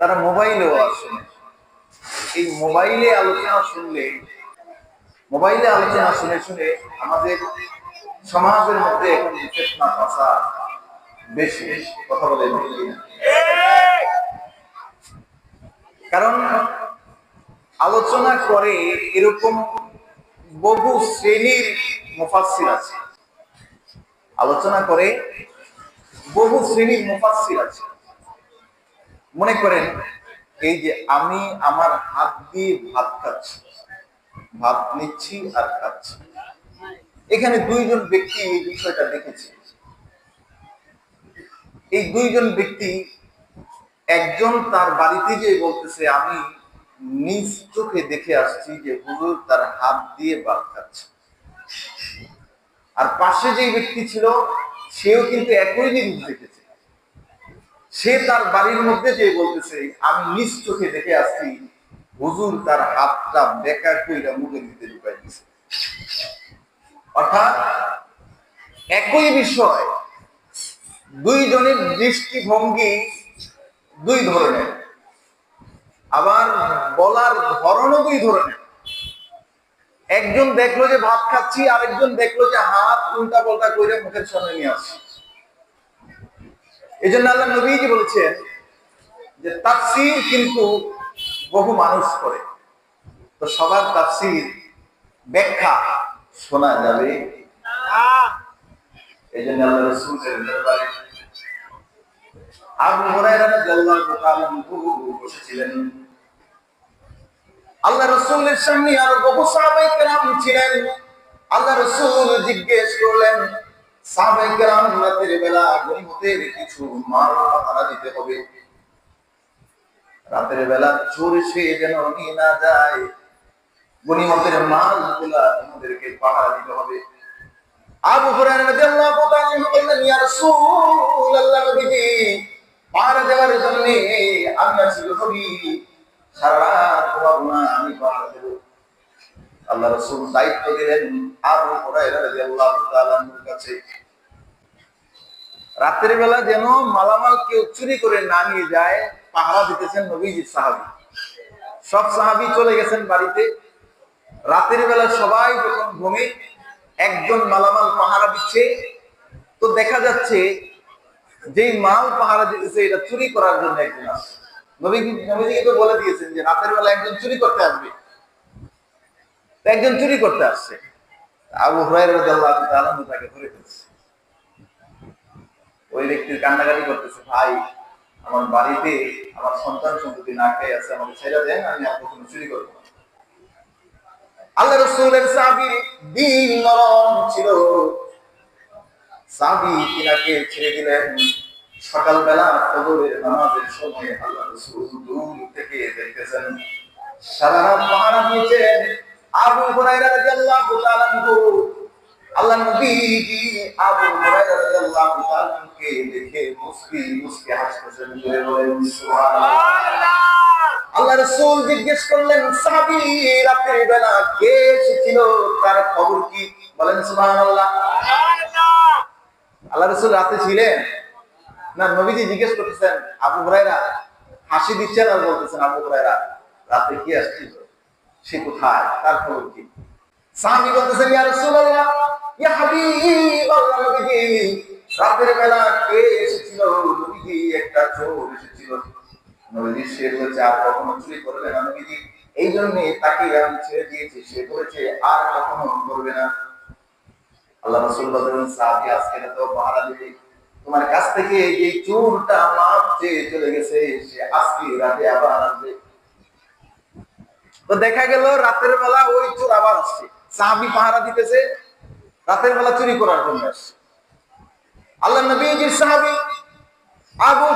তারা মোবাইলেও আসে এই মোবাইলে আলোচনা শুনলে, মোবাইলে আলোচনা শুনে শুনে আমাদের সমাজের মধ্যে এখন বেশি। কথা বলে কারণ আলোচনা করে এরকম বহু শ্রেণির মুফাসসির আছে। আলোচনা করে বহু শ্রেণির মুফাসসির আছে। মনে করেন, এই যে আমি আমার হাত দিয়ে ভাত খাচ্ছি, ভাত নিচ্ছি আর খাচ্ছি। এখানে দুইজন ব্যক্তি এই বিষয়টা দেখেছে। এই দুইজন ব্যক্তি একজন তার বাড়িতে যে বলতেছে, আমি নিজ চোখে দেখে আসছি যে হুজুর তার হাত দিয়ে ভাত খাচ্ছে। আর পাশে যে ব্যক্তি ছিল, সেও কিন্তু একই জিনিস দেখেছে। সে তার বাড়ির মধ্যে যে বলতেছে, আমি নিজ চোখে দেখে আসছি, হুজুর তার হাতটা বেকা কইরা মুখের ভিতরে ঢুকাই দিছে। অর্থাৎ একই বিষয়, দুইজনের দৃষ্টিভঙ্গি দুই ধরনের। আবার বলার ধরনও দুই ধরনের। একজন দেখল যে ভাত খাচ্ছি, আরেকজন দেখল যে হাত উল্টা পাল্টা করে মুখের সামনে নিয়ে আসছি। এই জন্য আল্লাহ নবীজি বলেছেন যে তাফসির কিন্তু বহু মানুষ করে। তো সবার তাফসির ব্যাখ্যা শোনা যাবে। আল্লাহ রসুলের সামনে আরও বহু ছিলেন। আল্লাহ রসুল জিজ্ঞেস করলেন সাহাবাই কেরাম রাতের বেলা গনিমতের কিছু মাল পাহারা দিতে হবে। রাতের বেলা চোর সে যেন নিয়ে না যায়, গনিমতের মালগুলা আমাদেরকে পাহারা দিতে হবে। আবু হুরায়রা রাদিয়াল্লাহু তাআলা বললেন, ইয়া রাসূলুল্লাহ নবীজি পাহারা দেওয়ার জন্য আমি আছি সারা রাত না, আমি পাহারা দেব। আল্লাহ রাসূল দায়িত্ব দিলেন রাতের বেলা যেন মালামাল কেউ চুরি করে না নিয়ে যায়, পাহারা দিতেছেন নবীজি সাহাবী। সব সাহাবী চলে গেছেন বাড়িতে। রাতের বেলা সবাই যখন ঘুমে, একজন মালামাল পাহারা দিচ্ছে। তো দেখা যাচ্ছে যেই মাল পাহারা দিতেছে, এটা চুরি করার জন্য একজন আসছে। নবী নবীজি তো বলে দিয়েছেন যে রাতের বেলা একজন চুরি করতে আসবে। একজন চুরি করতে আসছে। আবু তাকে ধরে ফেলছে। ওই ব্যক্তির কান্নাকাটি করতেছে, ভাই, আমার বাড়িতে আমার সন্তান সন্ততি না খেয়ে আছে, আমাকে ছেড়ে দেন, আমি আর কখনো চুরি করব আল্লাহ রসুলের নরম ছিল। সাবি তিনাকে ছেড়ে দিলেন। সকালবেলা ফজরের নামাজের সময় আল্লাহ রসুল দূর থেকে দেখতেছেন, সারা রাত দিয়েছেন। আবু হুরায়রা রাদিয়াল্লাহু তাআলা আল্লাহ নবীজি আবু হুরায়রা রাদিয়াল্লাহু দেখে মুসকি মুসকি বলে বলেন, সুবহানাল্লাহ। আল্লাহ রসুল জিজ্ঞেস করলেন, সাহাবি, রাতের বেলা কে এসেছিল? তার খবর কি? বলেন, সুবহানাল্লাহ। আল্লাহ রসুল রাতে ছিলেন। না, নবীজি জিজ্ঞেস করতেছেন, আবু হুরায়রা, হাসি দিচ্ছেন আর বলতেছেন, আবু হুরায়রা, রাতে কি আসছিল? সে কোথায়? তার খবর কি? সাহাবি বলতেছেন, ইয়া রাসূলুল্লাহ, ইয়া রাতের বেলা কে এসেছিল? নবীজি, একটা চোর এসেছিল। নবীজি, সে বলেছে, আর কখনো চুরি করবে না নবীজি। এই জন্য তাকে আমি ছেড়ে দিয়েছি। সে বলেছে, আর কখনো করবে না। আল্লাহ রাসূল বলেন, সাহাবী, আজকে তো পাহারা দিবে তোমার কাছ থেকে যে চোরটা মাপ চেয়ে চলে গেছে। সে আজকে রাতে আবার আসবে। তো দেখা গেল রাতের বেলা ওই চোর আবার আসছে। সাহাবি পাহারা দিতেছে, রাতের বেলা চুরি করার জন্য আসছে। আল্লাহ নবীজির সাহাবি আবু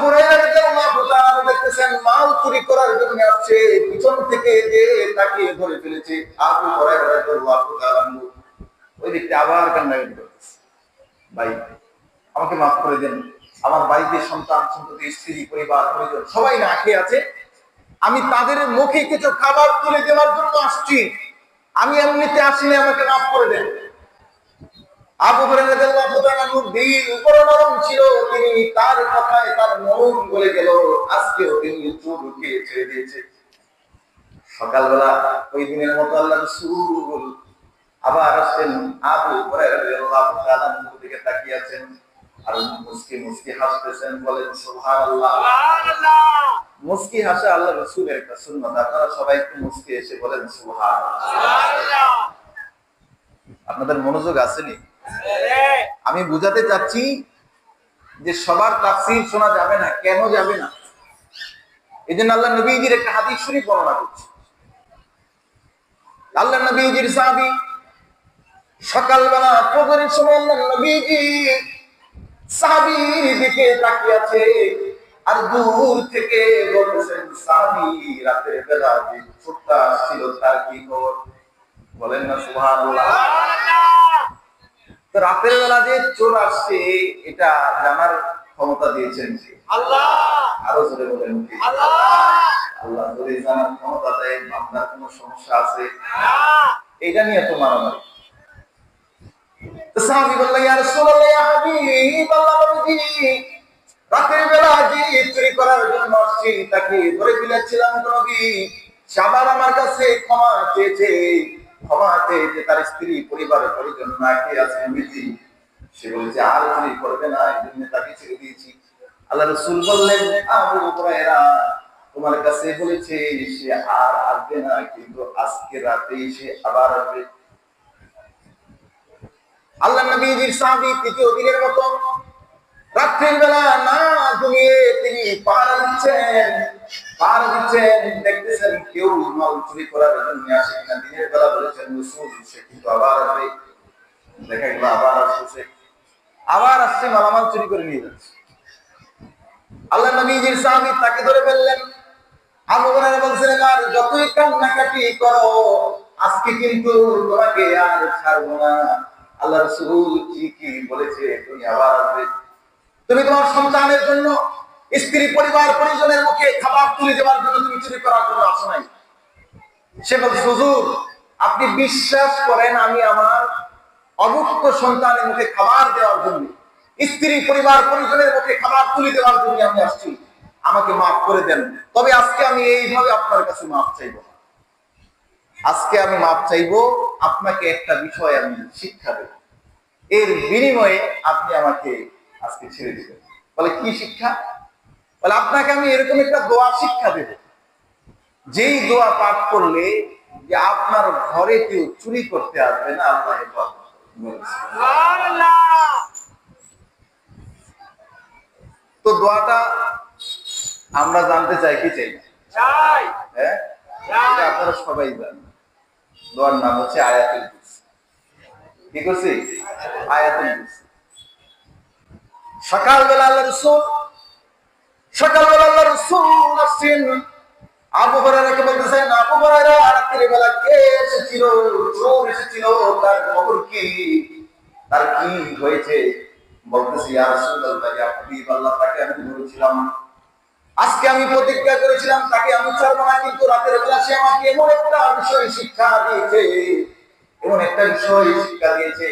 মাল চুরি করার জন্য আসছে, পিছন থেকে যে তাকে ধরে ফেলেছে আবু ওই ব্যক্তি আবার কান্নাকাটি করতেছে। ভাই, আমাকে মাফ করে দেন। আমার বাড়িতে সন্তান, সন্ততি, স্ত্রী, পরিবার, পরিজন সবাই না খেয়ে আছে আমি তাদের মুখে কিছু খাবার তুলে দেওয়ার জন্য আসছি। আমি এমনিতে আসিনি আমাকে মাফ করে দেন। আবু সকালবেলা ওই দিনের মতো আবার আছেন, আর মুস্কি মুস্কি হাসতেছেন, বলেন সুবহানাল্লাহ! মুস্কি হাসা আল্লাহ রাসূলের একটা সুন্নাত। আপনারা সবাই একটু মুস্কি এসে বলেন আপনাদের মনোযোগ আসেনি? আমি বুঝাতে চাচ্ছি যে সবার তাফসীর শোনা যাবে না, কেন যাবে না? এই জন্য আল্লাহ নবীজির একটা হাদিস শরীফ বর্ণনা করছে। আল্লাহ নবীজির সাহাবী, সকালবেলা ফজরের সময় আল্লাহ নবীজি সাহাবীর দিকে তাকিয়ে আছে। আর দূর থেকে বলতেছেন সাহাবী রাতের বেলা যে ছোট্টা ছিল তার কি খবর? বলেন না সুবহানাল্লাহ। তো রাতের বেলা যে চোর আসছে এটা জানার ক্ষমতা দিয়েছেন কে? আরও জোরে বলেন? আল্লাহ! যদি জানার ক্ষমতা দেয় আপনার কোনো সমস্যা আছে? এটা নিয়ে তো মারামারি। সাহাবী ইয়া রাসূলুল্লাহ ইয়া হাবিব আল্লাহ রাতের বেলা যে চুরি করার জন্য আসছি ধরে ফেলেছিলাম নবী সে আমার কাছে ক্ষমা চেয়েছে ক্ষমা চেয়েছে তার স্ত্রী, পরিবার, পরিজন না কে আছে মিজি সে বলেছে, আর চুরি করবে না, এই তাকে ছেড়ে দিয়েছি। আল্লাহ রসুল বললেন, আবু হুরায়রা তোমার কাছে বলেছে, সে আর আসবে না, কিন্তু আজকে রাতে সে আবার আসবে। আল্লাহ নবীজির সাহাবী তৃতীয় দিনের মতো রাত্রির বেলা না ঘুমিয়ে তিনি পাহারা দিচ্ছেন পাহারা দিচ্ছেন, দেখতেছেন কেউ মাল চুরি করার জন্য আসে কিনা। দিনের বেলা বলেছেন রসুল সে কিন্তু আবার আসবে। দেখা গেল আবার আসছে আবার আসছে, মালামাল চুরি করে নিয়ে যাচ্ছে। আল্লাহ নবীজির সাহাবী তাকে ধরে ফেললেন। আবু হুরায়রা বলছেন আর যতই কান্নাকাটি করো, আজকে কিন্তু তোমাকে আর ছাড়বো না। আল্লাহ রাসূল ঠিকই বলেছে, তুমি আবার আসবে। তুমি তোমার সন্তানের জন্য স্ত্রী, পরিবার, পরিজনের মুখে খাবার তুলে দেওয়ার জন্য তুমি চুরি করার জন্য আসো নাই। সে বলছে, হুজুর, আপনি বিশ্বাস করেন আমি আমার অভুক্ত সন্তানের মুখে খাবার দেওয়ার জন্য, স্ত্রী, পরিবার, পরিজনের মুখে খাবার তুলে দেওয়ার জন্য আমি আসছি। আমাকে মাফ করে দেন। তবে আজকে আমি এইভাবে আপনার কাছে মাফ চাইব আজকে আমি মাফ চাইব, আপনাকে একটা বিষয় আমি শিক্ষা দেব। এর বিনিময়ে আপনি আমাকে আজকে ছেড়ে দিবেন বলে কি শিক্ষা? বলে আপনাকে আমি এরকম একটা দোয়া শিক্ষা দেব। যেই দোয়া পাঠ করলে যে আপনার ঘরে কেউ চুরি করতে আসবে না আল্লাহ তো দোয়াটা আমরা জানতে চাই কি চাই? হ্যাঁ? আপনারা সবাই জানেন। দোয়ার নাম হচ্ছে আয়াতুল কি করছি আয়াতুল কুরসি। সকালবেলা আল্লাহ আল্লাহ রসুল আসছেন। বেলা কে এসেছিল? চোর এসেছিল আজকে আমি প্রতিজ্ঞা করেছিলাম, তাকে আমি ছাড়বো না, কিন্তু রাতের বেলা সে আমাকে এমন একটা বিষয় শিক্ষা দিয়েছে, এমন একটা বিষয় শিক্ষা দিয়েছে,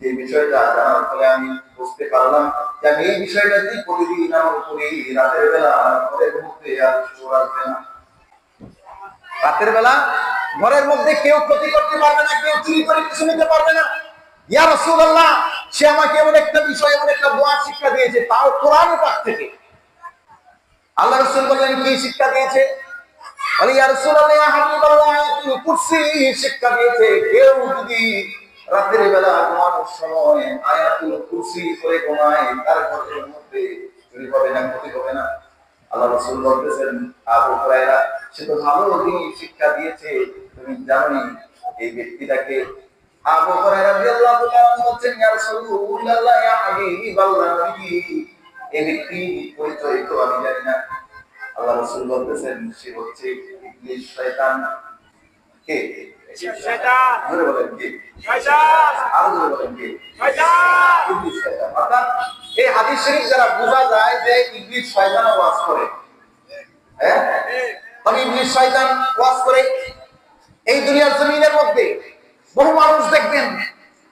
যে বিষয়টা জানার ফলে আমি বুঝতে পারলাম। যে আমি এই বিষয়টা যদি প্রতিদিন আমার উপরে রাতের বেলা ঘরের মধ্যে আর চোর আসবে না। রাতের বেলা ঘরের মধ্যে কেউ ক্ষতি করতে পারবে না, কেউ চুরি করে কিছু নিতে পারবে না। ইয়া রাসূলুল্লাহ, সে আমাকে এমন একটা বিষয়, এমন একটা শিক্ষা দিয়েছে, তাও কোরআন পাক থেকে। আল্লাহ রাসূল বললেন, কি শিক্ষা দিয়েছে? বলে, ইয়া হাবিবাল্লাহ, তুমি কুরসি শিক্ষা দিয়েছে, কেউ যদি রাতের বেলা ঘুমানোর সময় আয়াতুল কুরসি করে ঘুমায়, তার ঘরের মধ্যে চুরি হবে না, ক্ষতি হবে না। আল্লাহ রাসূল বলতেছেন, আবু হুরায়রা, সে তো ভালো শিক্ষা দিয়েছে, তুমি এই ব্যক্তিটাকে। আবু হুরায়রা রাদিয়াল্লাহু তাআলা বলছেন, ইয়া রাসূলুল্লাহ, ইয়া এই ব্যক্তি পরিচয় তো আমি জানি না। আল্লাহ রাসূল বলতেছেন, সে হচ্ছে ইবলিস শয়তান। কে? এই হ্যাঁ তবে এই দুনিয়ার জমিনের মধ্যে বহু মানুষ দেখবেন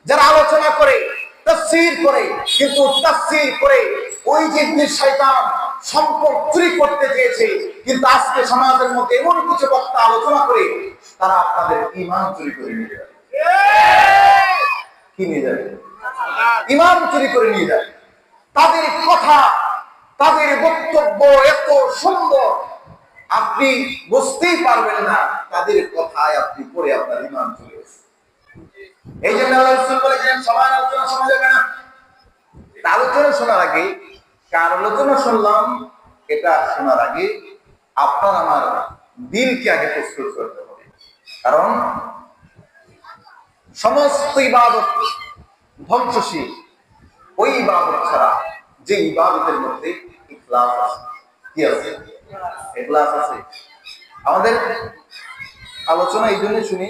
যারা আলোচনা করে তাফসীর করে কিন্তু তাফসীর করে ওই যে ইবলিস শয়তান সম্পদ চুরি করতে চেয়েছে। কিন্তু আজকে সমাজের মধ্যে এমন কিছু বক্তা আলোচনা করে, তারা আপনাদের ইমান চুরি করে নিয়ে যাবে। কি নিয়ে যাবে? ইমান চুরি করে নিয়ে যাবে। তাদের কথা, তাদের বক্তব্য এত সুন্দর, আপনি বুঝতেই পারবেন না তাদের কথায় আপনি পড়ে আপনার ইমান চলে এই জন্য রাসূল বলেছেন সবার আলোচনা শোনা যাবে না। আলোচনা শোনার আগে কার আলোচনা শুনলাম, এটা শোনার আগে আপনার আমার দিলকে আগে প্রস্তুত করতে হবে। কারণ সমস্ত ইবাদত ধ্বংসশীল। ওই ইবাদত ছাড়া যে ইবাদতের মধ্যে ইখলাস আছে। কি আছে? ইখলাস আছে। আমাদের আলোচনা এই জন্য শুনি,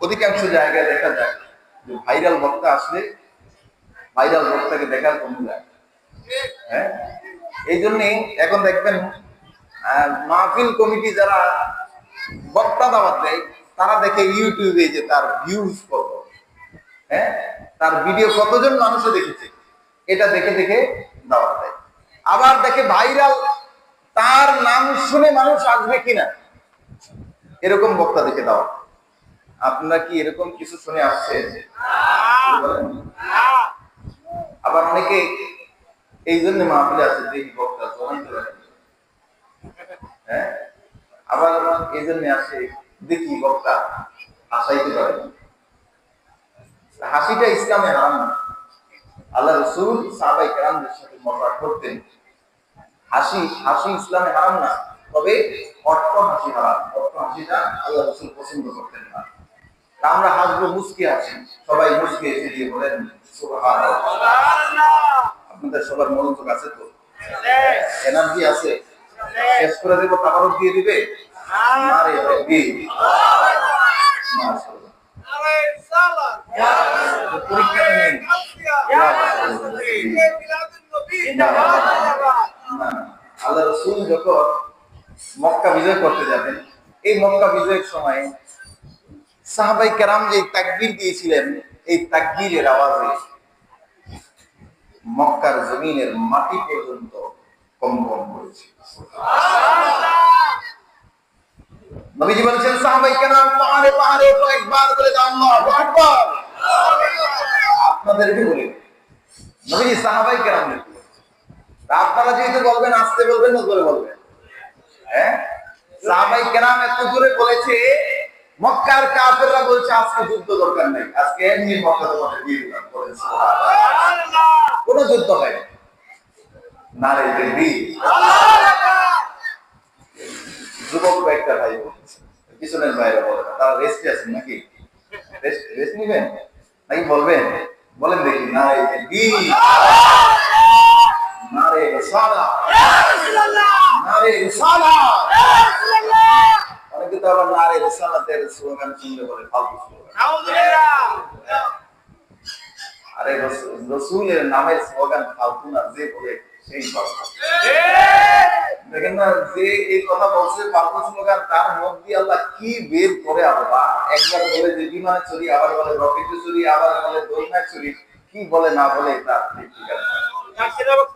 অধিকাংশ জায়গায় দেখা যায় যে ভাইরাল বক্তা আসলে ভাইরাল বক্তাকে দেখার কমে যায় হ্যাঁ? এই জন্যে এখন দেখবেন মাহফিল কমিটি যারা বক্তা দাওয়াত দেয় তারা দেখে ইউটিউবে যে তার ভিউজ কত হ্যাঁ? তার ভিডিও কতজন মানুষও দেখেছে এটা দেখে দেখে দাওয়াত দেয়। আবার দেখে ভাইরাল তার নাম শুনে মানুষ আসবে কিনা এরকম বক্তা দেখে দাও আপনারা কি এরকম কিছু শুনে বলেন। আবার অনেকে এই জন্য মাহফিলে আছে এই বক্তা হ্যাঁ? আবার এই জন্য আসে, দেখি বক্তা হাসাইতে পারে হাসিটা ইসলামে হারাম না। আল্লাহ রসুল সাহাবাই কেরামদের সাথে মজা করতেন। হাসি হাসি ইসলামে হারাম না, তবে অর্থ হাসি হারাম। অর্থ হাসিটা আল্লাহ রসুল পছন্দ করতেন না। আমরা হাসবো মুসকে আছি। সবাই মুসকে এসে দিয়ে বলেন, সুবহানাল্লাহ। আপনাদের সবার মনোযোগ আছে তো? এনার্জি আছে? শেষ করে দেবো তাবারক দিয়ে দিবে? আরে দি। মাশাআল্লাহ। পরীক্ষাটা নিন। না, আল্লাহ রসুল যখন মক্কা বিজয় করতে যাবেন এই মক্কা বিজয়ের সময় সাহাবাই কেরাম যে তাকবীর দিয়েছিলেন এই তাকবীরের আওয়াজে মক্কার জমিনের মাটি পর্যন্ত কম্পন করেছে। নবীজি বলছেন, সাহাবাই কেরাম পাহাড়ে পাহাড়ে বলে দাও, আল্লাহু আকবার। আপনাদেরকে বলি? নবীজি সাহাবাই তা আপনারা যেহেতু বলবেন, আসতে বলবেন না জোরে বলবেন। হ্যাঁ? সাহাবাই কেরাম এত জোরে বলেছে মক্কার কাফেররা বলছে, আজকে যুদ্ধ দরকার নেই। আজকে এমনি মক্কা তোমাকে দিয়ে দিলাম। বলেন। কোনো যুদ্ধ হয় না। নারে দেবী। যুবক কয়েকটা ভাই বলছে পিছনের বাইরে বলে না তারা রেস্টে আছেন নাকি? রেস্ট রেস্ট নিবেন? নাকি বলবেন। বলেন দেখি, নারে দেবী। নারে সালা নারে সালা অনেকে তো আবার নারে রিসালাতের স্লোগান শুনলে বলে ফালতু স্লোগান। আরে রসুলের নামের স্লোগান ফালতু না যে বলে সেই ফালতু। দেখেন না যে এই কথা বলছে ফালতু স্লোগান তার মুখ দিয়ে আল্লাহ কি বের করে আল্লাহ? একবার বলে যে বিমানে চুরি আবার বলে রকেটে চুরি আবার বলে দোলনায় চুরি কি বলে না বলে তার ঠিক।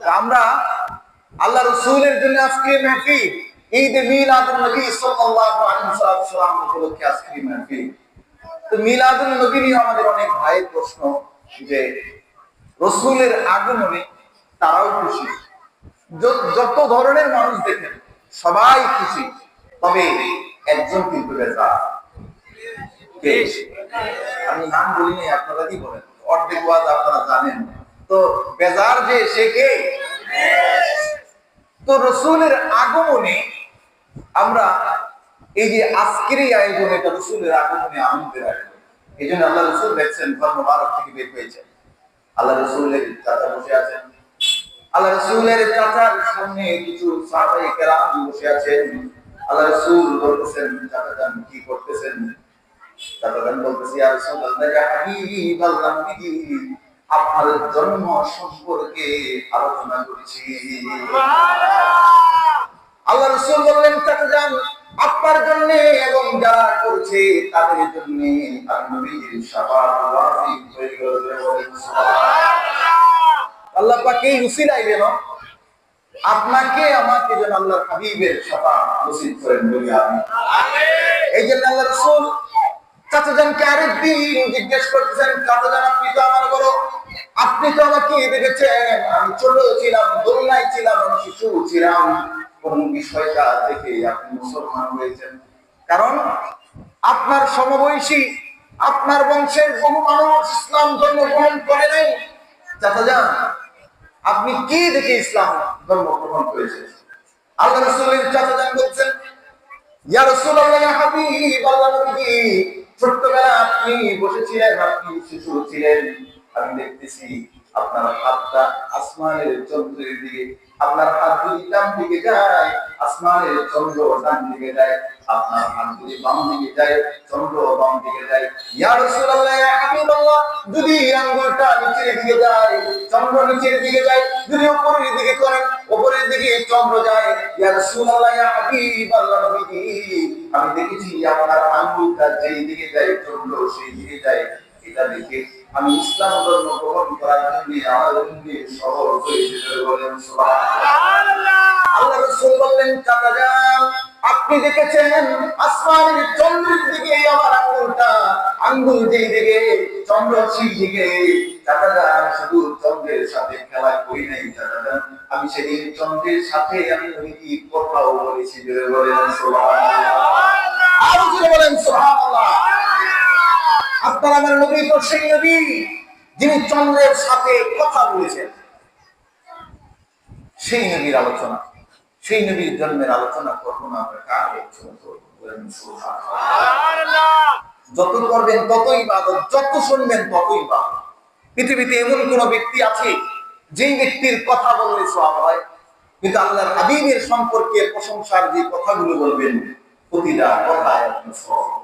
তা আমরা আল্লাহ রসুলের জন্য আজকে মাহফিল। ঈদ মিলাদুন নবী সাল্লাল্লাহু আলাইহি ওয়াসাল্লাম উপলক্ষে আজকে মাহফিল। তো নবী নিয়ে আমাদের অনেক ভাইয়ের প্রশ্ন যে, রসুলের আগমনে তারাও খুশি। যত ধরনের মানুষ দেখেন, সবাই খুশি। তবে একজন কিন্তু বেজা? আমি নাম বলি নাই আপনারা কি বলেন? অর্ধেক আপনারা জানেন। তো বেজার যে, সে কে? তো রসুলের আগমনে আমরা এই যে আজকের এই আয়োজন এটা রসুলের আগমনে আনন্দের আয়োজন এই জন্য আল্লাহ রসুল দেখছেন, ধর্ম ভারত থেকে বের হয়েছেন আল্লাহ রসুলের চাচা বসে আছেন। আল্লাহ রসুলের চাচার সামনে কিছু সাহাবাই কেরাম বসে আছেন। আল্লাহ রসুল বলতেছেন চাচা যান কি করতেছেন? চাচা যান বলতেছি আর রসুল আল্লাহ হাবিব আল্লাহ আপনার জন্ম সম্পর্কে আলোচনা করছি। আল্লাহ রসুল বললেন চাচা যান আপনার জন্য এবং যারা করছে তাদের জন্য। আল্লাহ পাক উসিলাই যেন আপনাকে আমাকে যেন আল্লাহ হাবিবের শাফাত নসিব করেন বলি আমি। এই জন্য আল্লাহ রাসূল চাচাজানকে আরেকদিন জিজ্ঞেস করতেছেন চাচাজান আপনি তো আমার বড় আপনি তো আমাকে দেখেছেন, আমি ছোট ছিলাম, দোলনায় ছিলাম, আমি শিশু ছিলাম। কোন বিষয়টা দেখে আপনি মুসলমান হয়েছেন? কারণ আপনার সমবয়সী, আপনার বংশের বহু মানুষ ইসলাম ধর্ম গ্রহণ করে নাই। চাচাজান আপনি কি দেখে ইসলাম ধর্ম গ্রহণ করেছেন? আল্লাহ রসুলের চাচা যান বলছেন, ইয়া রাসূলুল্লাহ, ইয়া হাবিব, আল্লাহ নবী ছোট্টবেলা আপনি বসেছিলেন, আপনি শিশু ছিলেন। আমি দেখতেছি আপনার হাতটা আসমানের চন্দ্রের দিকে, আপনার হাত যদি ডান দিকে যায়, আসমানের চন্দ্র ডান দিকে যায়, আপনার হাত যদি বাম দিকে যায়, চন্দ্র বাম দিকে যায়। ইয়া রাসূলুল্লাহ, ইয়া হাবিবাল্লাহ, যদি আঙ্গুলটা নিচের দিকে যায়, চন্দ্র নিচের দিকে যায়, যদি উপরের দিকে করেন, উপরের দিকে চন্দ্র যায়। ইয়া রাসূলুল্লাহ, ইয়া হাবিবাল্লাহ নবীজি, আমি দেখেছি আপনার আঙ্গুলটা যেই দিকে যায়, চন্দ্র সেই দিকে যায়। এটা দেখে আমি ইসলাম ধর্ম গ্রহণ করার জন্য আমার জন্য সহজ হয়েছে বলেন আপনি দেখেছেন আসমানের চন্দ্রের দিকে আমার আঙ্গুলটা আঙ্গুল যেই দিকে, চন্দ্র সেই দিকে। চাচা যান, শুধু চন্দ্রের সাথে খেলা করি নাই, চাচা আমি সেদিন চন্দ্রের সাথে আমি নবীজি কথাও বলেছি বলেন সুবহানাল্লাহ। আরও বলেন সুবহানাল্লাহ। আপনার আমার নবী তো সেই নবী, যিনি চন্দ্রের সাথে কথা বলেছেন, সেই নবীর আলোচনা, সেই নবীর জন্মের আলোচনা করব না। যত করবেন ততই ইবাদত যত শুনবেন ততই ইবাদত পৃথিবীতে এমন কোন ব্যক্তি আছে, যেই ব্যক্তির কথা বললে সব হয়, কিন্তু আল্লাহর হাবিবের সম্পর্কে প্রশংসার যে কথাগুলো বলবেন, প্রতিটা কথায় আপনি। সুবহানাল্লাহ।